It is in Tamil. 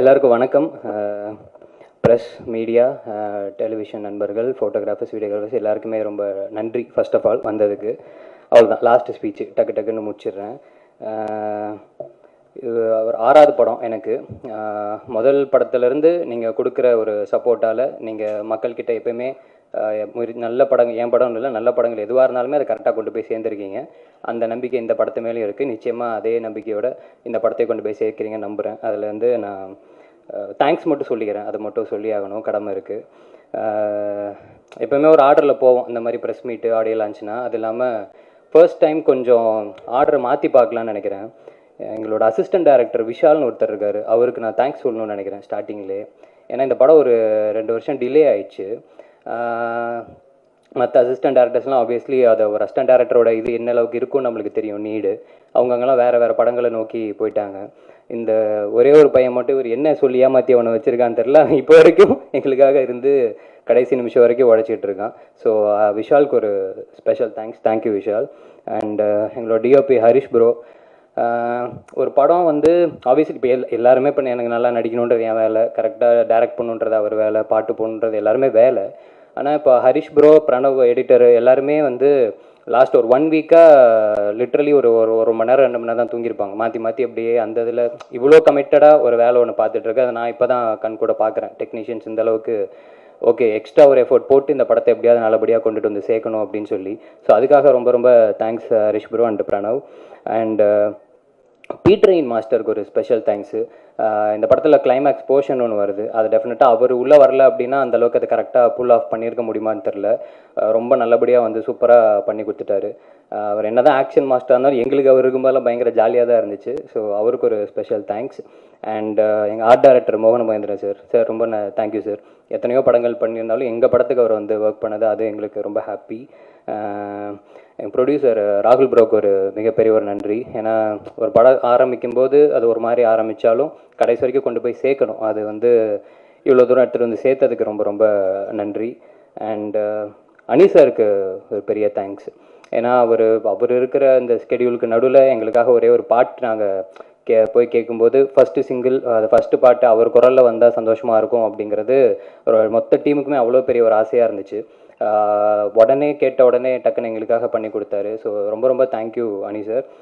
எல்லாருக்கும் வணக்கம். ப்ரெஸ் மீடியா டெலிவிஷன் நண்பர்கள் ஃபோட்டோகிராஃபர்ஸ் வீடியோகிராஃபர்ஸ் எல்லாருக்குமே ரொம்ப நன்றி ஃபர்ஸ்ட் ஆஃப் ஆல் வந்ததுக்கு. அவ்வளோதான் லாஸ்ட் ஸ்பீச் டக்கு டக்குன்னு முடிச்சிடுறேன். இது ஒரு ஆறாவது படம் எனக்கு. முதல் படத்துலேருந்து நீங்கள் கொடுக்குற ஒரு சப்போர்ட்டால் நீங்கள் மக்கள்கிட்ட எப்பயுமே நல்ல படங்கள் என் படம் இல்லை நல்ல படங்கள் எதுவாக இருந்தாலுமே அதை கரெக்டாக கொண்டு போய் சேர்ந்துருக்கீங்க. அந்த நம்பிக்கை இந்த படத்து மேலேயும் இருக்குது நிச்சயமாக அதே நம்பிக்கையோட இந்த படத்தை கொண்டு போய் சேர்க்குறீங்க நம்புகிறேன் அதில் வந்து நான் தேங்க்ஸ் மட்டும் சொல்லிக்கிறேன். அது மட்டும் சொல்லி ஆகணும். கடமை இருக்குது எப்போவுமே ஒரு ஆர்டரில் போவோம். இந்த மாதிரி ப்ரெஸ் மீட்டு ஆடியோ லான்ச்னா அது இல்லாமல் ஃபர்ஸ்ட் டைம் கொஞ்சம் ஆர்டரை மாற்றி பார்க்கலான்னு நினைக்கிறேன். எங்களோட அசிஸ்டன்ட் டைரக்டர் விஷால்னு ஒருத்தர் இருக்கார். அவருக்கு நான் தேங்க்ஸ் சொல்லணும்னு நினைக்கிறேன் ஸ்டார்டிங்லேயே ஏன்னா இந்த படம் ஒரு ரெண்டு வருஷம் டிலே ஆயிடுச்சு. மற்ற அசிஸ்டன்ட் டேரக்டர்ஸ்லாம் ஆப்வியஸ்லி அது ஒரு அசிஸ்டன்ட் டேரக்டரோட இது என்ன அளவுக்கு இருக்கும்னு நம்மளுக்கு தெரியும் நீடு அவங்கங்கெல்லாம் வேறு வேறு படங்களை நோக்கி போயிட்டாங்க. இந்த ஒரே ஒரு பையன் மட்டும் இவர் என்ன சொல்லி ஏமாற்றி அவனை வச்சுருக்கான்னு தெரில இப்போ வரைக்கும் எங்களுக்காக இருந்து கடைசி நிமிஷம் வரைக்கும் உழைச்சிட்டு இருக்கான். ஸோ விஷாலுக்கு ஒரு special thanks thank you Vishal. And எங்களோட டிஓபி ஹரிஷ் ப்ரோ ஒரு படம் வந்து ஆப்வியஸ்லி இப்போ எல் எல்லாருமே இப்போ எனக்கு நல்லா நடிக்கணுன்றது என் வேலை. கரெக்டாக டேரக்ட் பண்ணுன்றது அவர் வேலை பாட்டு போகணுன்றது எல்லாருமே வேலை. ஆனால் இப்போ ஹரிஷ் ப்ரோ பிரணவ் எடிட்டர் எல்லாருமே வந்து லாஸ்ட் ஒரு ஒன் வீக்காக லிட்ரலி ஒரு ஒரு ஒரு மணி நேரம் ரெண்டு மணி நேரம் தான் தூங்கியிருப்பாங்க. மாற்றி மாற்றி அப்படியே அந்த இதில் இவ்வளோ கமிட்டடாக ஒரு வேலை ஒன்று பார்த்துட்ருக்கு அதை நான் இப்போ தான் கண் கூட பார்க்குறேன். டெக்னீஷியன்ஸ் இந்தளவுக்கு ஓகே எக்ஸ்ட்ரா ஒரு எஃபோர்ட் போட்டு இந்த படத்தை எப்படியாவது நல்லபடியாக கொண்டுட்டு வந்து சேர்க்கணும் அப்படின்னு சொல்லி. ஸோ அதுக்காக ரொம்ப ரொம்ப thanks Harish uh, bro and Pranav. And பீட்ரெயின் மாஸ்டருக்கு ஒரு ஸ்பெஷல் தேங்க்ஸு இந்த படத்தில் கிளைமேக்ஸ் போர்ஷன் ஒன்று வருது. அது டெஃபினட்டாக அவர் உள்ளே வரல அப்படின்னா அந்த அளவுக்கு அதை கரெக்டாக புல் ஆஃப் பண்ணியிருக்க முடியுமான்னு தெரில ரொம்ப நல்லபடியாக வந்து சூப்பராக பண்ணி கொடுத்துட்டாரு. அவர் என்ன தான் ஆக்ஷன் மாஸ்டர் இருந்தாலும் எங்களுக்கு அவர் இருக்கும்போதெல்லாம் பயங்கர ஜாலியாக தான் இருந்துச்சு. ஸோ அவருக்கு ஒரு ஸ்பெஷல் தேங்க்ஸ் அண்ட் எங்கள் ஆர்ட் டைரக்டர் மோகன மகேந்திரன் சார் சார் ரொம்ப தேங்க்யூ சார் எத்தனையோ படங்கள் பண்ணியிருந்தாலும் எங்கள் படத்துக்கு அவர் வந்து ஒர்க் பண்ணது அது எங்களுக்கு ரொம்ப ஹாப்பி என் ப்ரொடியூசர் ராகுல் ப்ரோக்கு ஒரு மிகப்பெரிய ஒரு நன்றி. ஏன்னா ஒரு படம் ஆரம்பிக்கும் போது அது ஒரு மாதிரி ஆரம்பித்தாலும் கடைசி வரைக்கும் கொண்டு போய் சேர்க்கணும். அது வந்து இவ்வளோ தூரம் எடுத்துகிட்டு வந்து சேர்த்ததுக்கு ரொம்ப ரொம்ப நன்றி. அண்ட் அனி சாருக்கு ஒரு பெரிய தேங்க்ஸ் ஏன்னா அவர் அவர் இருக்கிற இந்த ஸ்கெடியூலுக்கு நடுவில் எங்களுக்காக ஒரே ஒரு பாட்டு நாங்கள் கே போய் கேட்கும்போது ஃபஸ்ட்டு சிங்கிள் அது ஃபஸ்ட்டு பாட்டு அவர் குரலில் வந்தால் சந்தோஷமாக இருக்கும் அப்படிங்கிறது ஒரு மொத்த டீமுக்குமே அவ்வளோ பெரிய ஒரு ஆசையாக இருந்துச்சு. உடனே கேட்ட உடனே டக்குன்னு எங்களுக்காக பண்ணி கொடுத்தாரு. ஸோ ரொம்ப ரொம்ப தேங்க்யூ அனி சார்